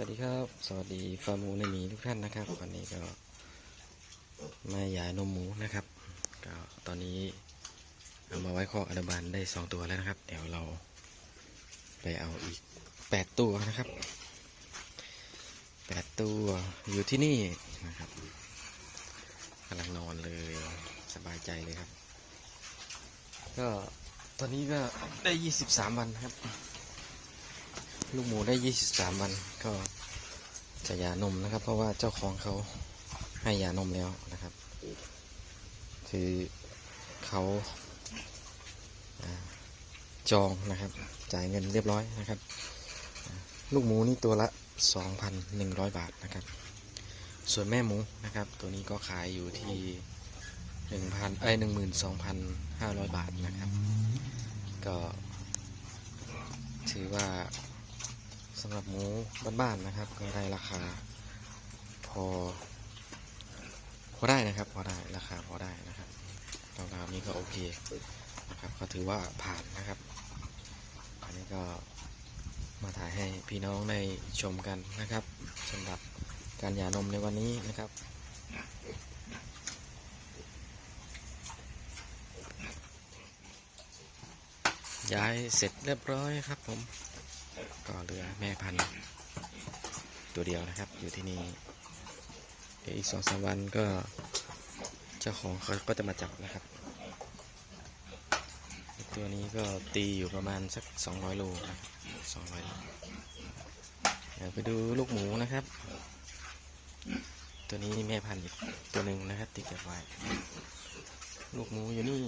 สวัสดีครับ สวัสดีฟาร์มหมูในหมีทุกท่านนะครับ วันนี้ก็มาหยายนมหมูนะครับ ก็ตอนนี้เอามาไว้ข้อกอนุบาลได้สองตัวแล้วนะครับ เดี๋ยวเราไปเอาอีกแปดตัวนะครับแปดตัวอยู่ที่นี่นะครับกำลังนอนเลยสบายใจเลยครับ ก็ตอนนี้ก็ได้ยี่สิบสามวันครับ ลูกหมูได้ 23 วันก็จะหยานมนะครับ เพราะว่าเจ้าของเขาให้หยานมแล้วนะครับ คือเขาจองนะครับ จ่ายเงินเรียบร้อยนะครับ ลูกหมูนี่ตัวละ 2,100 บาทนะครับ ส่วนแม่หมูนะครับ ตัวนี้ก็ขายอยู่ที่1,000เอ้ย12,500 บาทนะครับ ก็ถือว่า สำหรับหมูบ้านๆนะครับก็ได้ราคา พอ พอได้นะครับ พอได้ราคาพอได้นะครับราคานี้ก็โอเคนะครับ ก็ถือว่าผ่านนะครับอันนี้ก็มาถ่ายให้พี่น้องได้ชมกันนะครับสำหรับการหย่านมในวันนี้นะครับย้ายเสร็จเรียบร้อยครับผม ก็เหลือแม่พันธุ์ตัวเดียวนะครับ อยู่ที่นี่เดี๋ยวอีกสองสามวันก็เจ้าของเขาก็จะมาจับนะครับ ตัวนี้ก็ตีอยู่ประมาณสักสองร้อยโลนะครับสองร้อยโลเดี๋ยวไปดูลูกหมูนะครับ ตัวนี้แม่พันธุ์อีกตัวหนึ่งนะครับติดกับไว้ ลูกหมูอยู่นี่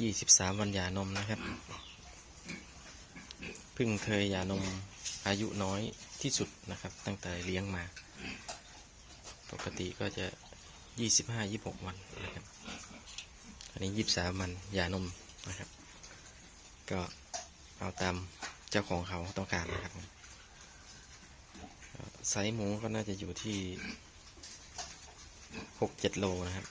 ยี่สิบสามวันหย่านมนะครับ พิ่งเคยหย่านมอายุน้อยที่สุดนะครับ ตั้งแต่เลี้ยงมา ปกติก็จะยี่สิบห้ายี่หกวันนะครับ อันนี้ยี่สิบสามวันหย่านมนะครับ ก็เอาตามเจ้าของเขาต้องการนะครับไซส์หมูก็น่าจะอยู่ที่หกเจ็ดโลนะครับ